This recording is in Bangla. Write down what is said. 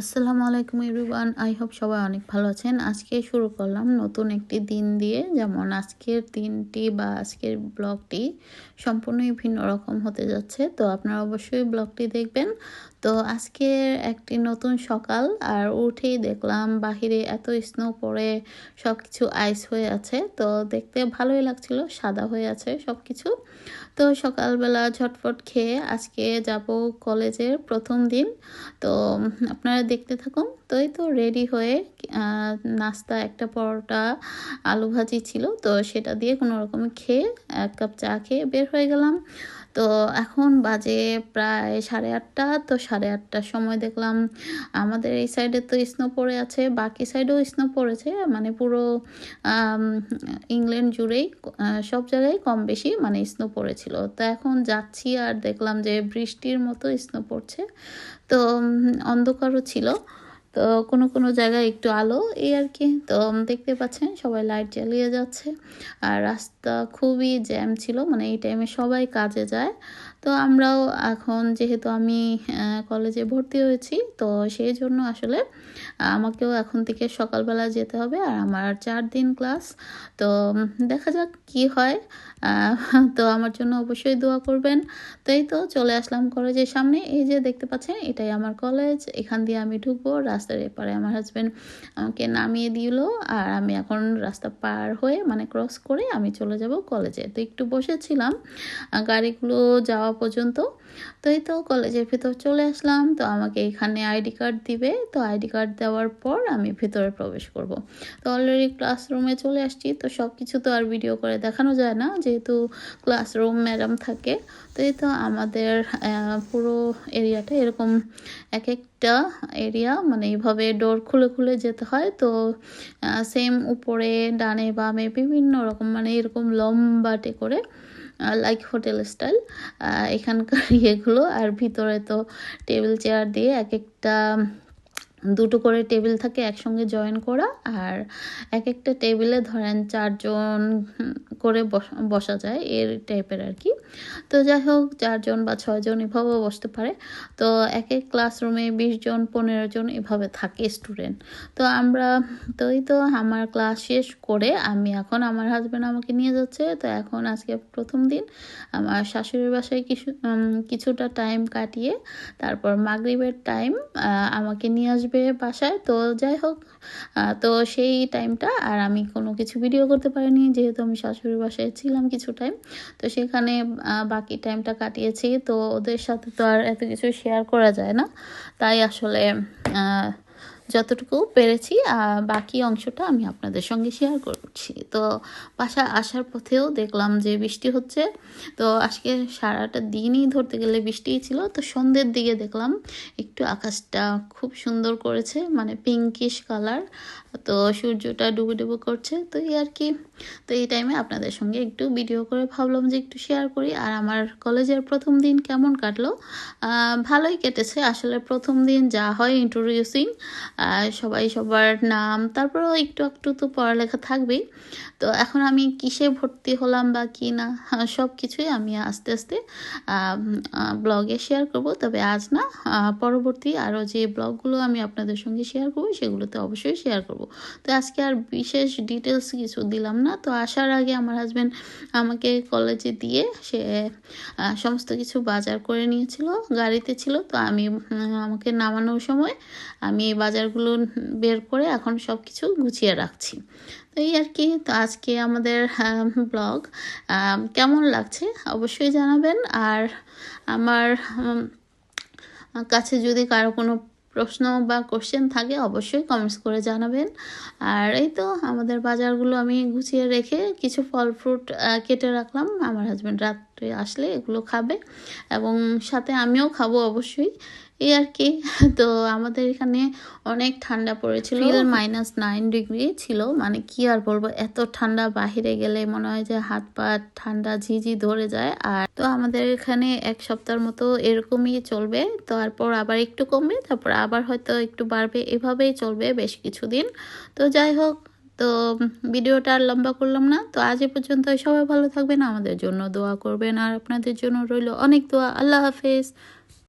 আসসালামু আলাইকুম এভরিওয়ান। আই হোপ সবাই অনেক ভালো আছেন। আজকে শুরু করলাম নতুন একটি দিন দিয়ে। যেমন আজকের দিনটি বা আজকের ব্লগটি সম্পূর্ণই ভিন্ন রকম হতে যাচ্ছে। তো আপনারা অবশ্যই ব্লগটি দেখবেন। তো আজকে একটি নতুন সকাল, আর উঠেই দেখলাম বাহিরে এত স্নো পড়ে সব কিছু আইস হয়ে আছে। তো দেখতে ভালোই লাগছিল, সাদা হয়ে আছে সব কিছু তো সকালবেলা ঝটফট খেয়ে আজকে যাব কলেজের প্রথম দিন। তো আপনারা দেখতে থাকুন তো এই তো রেডি হয়ে নাস্তা, একটা পরোটা, আলু ভাজি ছিল। তো সেটা দিয়ে কোনো রকমে খেয়ে, এক কাপ চা খেয়ে বের হয়ে গেলাম। তো এখন বাজে প্রায় সাড়ে আটটা। তো সাড়ে আটটার সময় দেখলাম আমাদের এই সাইডে তো স্নো পড়ে আছে। বাকি সাইডেও স্নো পড়েছে। মানে পুরো ইংল্যান্ড জুড়েই সব জায়গায় কম বেশি মানে স্নো পড়েছিল। তো এখন যাচ্ছি আর দেখলাম যে বৃষ্টির মতো স্নো পড়ছে। তো অন্ধকারও ছিল। তো কোনো কোনো জায়গায় একটু আলো, এই আর কি। তো দেখতে পাচ্ছেন সবাই লাইট জ্বালিয়ে যাচ্ছে। আর রাস্তা খুবই জ্যাম ছিল মানে এই টাইমে সবাই কাজে যায়। তো আমরাও এখন যেহেতু আমি কলেজে ভর্তি হয়েছি, তো সেই জন্য আসলে আমাকেও এখন থেকে সকালবেলা যেতে হবে আর আমার চার দিন ক্লাস। তো দেখা যাক কি হয়। তো আমার জন্য অবশ্যই দোয়া করবেন। তো এই তো চলে আসলাম কলেজের সামনে। এই যে দেখতে পাচ্ছেন, এটাই আমার কলেজ। এখান দিয়ে আমি ঢুকবো। রাস্তার এপারে আমার হাজব্যান্ড আমাকে নামিয়ে দিল আর আমি এখন রাস্তা পার হয়ে মানে ক্রস করে আমি চলে যাব কলেজে। তো একটু বসেছিলাম। গাড়িগুলো যাওয়া পর্যন্ত। তো এই তো কলেজের ভেতর চলে আসলাম। তো আমাকে এখানে আইডি কার্ড দিবে। তো আইডি কার্ড দেওয়ার পর আমি ভেতরে প্রবেশ করব। তো অলরেডি ক্লাসরুমে চলে আসছি। তো সব কিছু তো আর ভিডিও করে দেখানো যায় না। যেহেতু ক্লাসরুম ম্যাডাম থাকে। তো এই তো আমাদের পুরো এরিয়াটা এরকম এক একটা এরিয়া মানে এইভাবে ডোর খুলে খুলে যেতে হয়। তো সেম উপরে, ডানে বামে বিভিন্ন রকম মানে এরকম লম্বাটে করে লাইক হোটেল স্টাইল এখানকার ইয়েগুলো। আর ভিতরে তো টেবিল চেয়ার দিয়ে এক একটা দুটো করে টেবিল থাকে একসঙ্গে জয়েন করা আর এক একটা টেবিলে ধরেন চারজন করে বসা যায় এর টাইপের আর কি। তো যাই হোক, চারজন বা ছয়জন এভাবেও বসতে পারে। তো এক এক ক্লাসরুমে বিশ জন, পনেরো জন এভাবে থাকে স্টুডেন্ট তো আমরা, তো এই তো আমার ক্লাস শেষ করে আমি এখন আমার হাজব্যান্ড আমাকে নিয়ে যাচ্ছে। তো এখন আজকে প্রথম দিন আমার শাশুড়ির বাসায় কিছু কিছুটা টাইম কাটিয়ে তারপর মাগরিবের টাইম আমাকে নিয়ে আসবে। আসবে বাসায়। তো যাই হোক তো সেই টাইমটা আর আমি কোনো কিছু ভিডিও করতে পারিনি, যেহেতু আমি শাশুড়ির বাসায় ছিলাম কিছু টাইম তো সেখানে বাকি টাইমটা কাটিয়েছি। তো ওদের সাথে তো আর এত কিছু শেয়ার করা যায় না। তাই আসলে যতটুকু পেরেছি বাকি অংশটা আমি আপনাদের সঙ্গে শেয়ার করছি। তো বাসা আসার পথেও দেখলাম যে বৃষ্টি হচ্ছে। তো আজকে সারাটা দিনই ধরতে গেলে বৃষ্টিই ছিল। তো সন্ধ্যের দিকে দেখলাম একটু আকাশটা খুব সুন্দর করেছে মানে পিঙ্কিশ কালার তো সূর্যটা ডুবে ডুবে করছে। তো এই আর কি তো এই টাইমে আপনাদের সঙ্গে একটু ভিডিও করে ভাবলাম যে একটু শেয়ার করি। আর আমার কলেজের প্রথম দিন কেমন কাটলো? ভালোই কেটেছে। আসলে প্রথম দিন যা হয় ইন্ট্রোডিউসিং সবাই সবার নাম, তারপরেও একটু একটু তো পড়ালেখা থাকবেই। তো এখন আমি কিসে ভর্তি হলাম বা কি না সব কিছুই আমি আস্তে আস্তে ব্লগে শেয়ার করব। তবে আজ না পরবর্তী আরও যে ব্লগগুলো আমি আপনাদের সঙ্গে শেয়ার করব, সেগুলোতে অবশ্যই শেয়ার করব। তো আজকে আর বিশেষ ডিটেলস কিছু দিলাম না। তো আসার আগে আমার হাজব্যান্ড আমাকে কলেজে দিয়ে সে সমস্ত কিছু বাজার করে নিয়েছিল, গাড়িতে ছিল। তো আমি আমাকে নামানোর সময় আমি এই বাজারগুলো বের করে এখন সব কিছু গুছিয়ে রাখছি। তো এই আর কি, তো আজকে আমাদের ব্লগ কেমন লাগছে অবশ্যই জানাবেন। আর আমার কাছে যদি কারও কোনো প্রশ্ন বা কোশ্চেন থাকে, অবশ্যই কমেন্টস করে জানাবেন। আর এই তো আমাদের বাজারগুলো আমি গুছিয়ে রেখে কিছু ফল ফ্রুট কেটে রাখলাম। আমার হাজব্যান্ড রাত্রে আসলে এগুলো খাবে এবং সাথে আমিও খাব অবশ্যই। এই আর কি। তো আমাদের এখানে অনেক ঠান্ডা পড়েছিল। মাইনাস নাইন ডিগ্রি ছিল। মানে কি আর বলব এত ঠান্ডা বাহিরে গেলে মনে হয় যে হাত পা ঠান্ডা ঝিঝি ধরে যায়। আর তো আমাদের এখানে এক সপ্তাহের মতো এরকমই চলবে। তো তারপর আবার একটু কমবে তারপর আবার হয়তো একটু বাড়বে। এভাবেই চলবে বেশ কিছুদিন। তো যাই হোক তো ভিডিওটা আর লম্বা করলাম না। তো আজ পর্যন্ত সবাই ভালো থাকবেন, আমাদের জন্য দোয়া করবেন। আর আপনাদের জন্য রইল অনেক দোয়া। আল্লাহ হাফেজ।